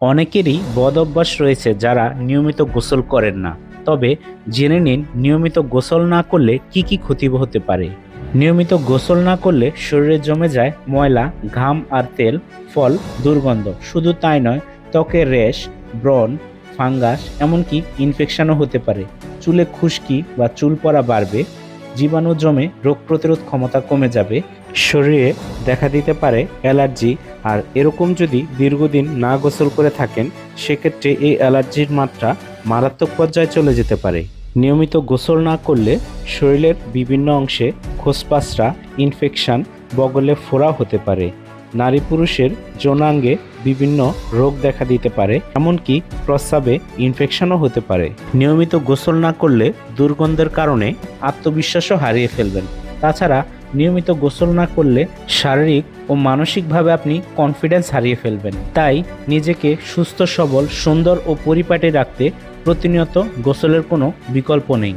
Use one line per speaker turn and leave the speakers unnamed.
অনেকেরই বদ অভ্যাস রয়েছে যারা নিয়মিত গোসল করেন না। তবে জেনে নিন নিয়মিত গোসল না করলে কি কি ক্ষতি হতে পারে। নিয়মিত গোসল না করলে শরীরে জমে যায় ময়লা, ঘাম আর তেল, ফল, দুর্গন্ধ। শুধু তাই নয় ত্বকের র্যাশ ব্রণ, ফাঙ্গাস, এমনকি ইনফেকশনও হতে পারে। চুলে খুশকি বা চুল পড়া বাড়বে জীবাণু জমে রোগ প্রতিরোধ ক্ষমতা কমে যাবে, শরীরে দেখা দিতে পারে অ্যালার্জি, আর এরকম যদি দীর্ঘদিন না গোসল করে থাকেন, সেক্ষেত্রে এই অ্যালার্জির মাত্রা মারাত্মক পর্যায়ে চলে যেতে পারে। নিয়মিত গোসল না করলে শরীরের বিভিন্ন অংশে খোসপাসরা, ইনফেকশান, বগলে ফোড়া হতে পারে। নারী পুরুষের যৌনাঙ্গে বিভিন্ন রোগ দেখা দিতে পারে, এমনকি প্রস্রাবে ইনফেকশনও হতে পারে। নিয়মিত গোসল না করলে দুর্গন্ধের কারণে আত্মবিশ্বাসও হারিয়ে ফেলবেন। তাছাড়া নিয়মিত গোসল না করলে শারীরিক ও মানসিকভাবে আপনি কনফিডেন্স হারিয়ে ফেলবেন। তাই নিজেকে সুস্থ, সবল, সুন্দর ও পরিপাটি রাখতে প্রতিনিয়ত গোসলের কোনো বিকল্প নেই।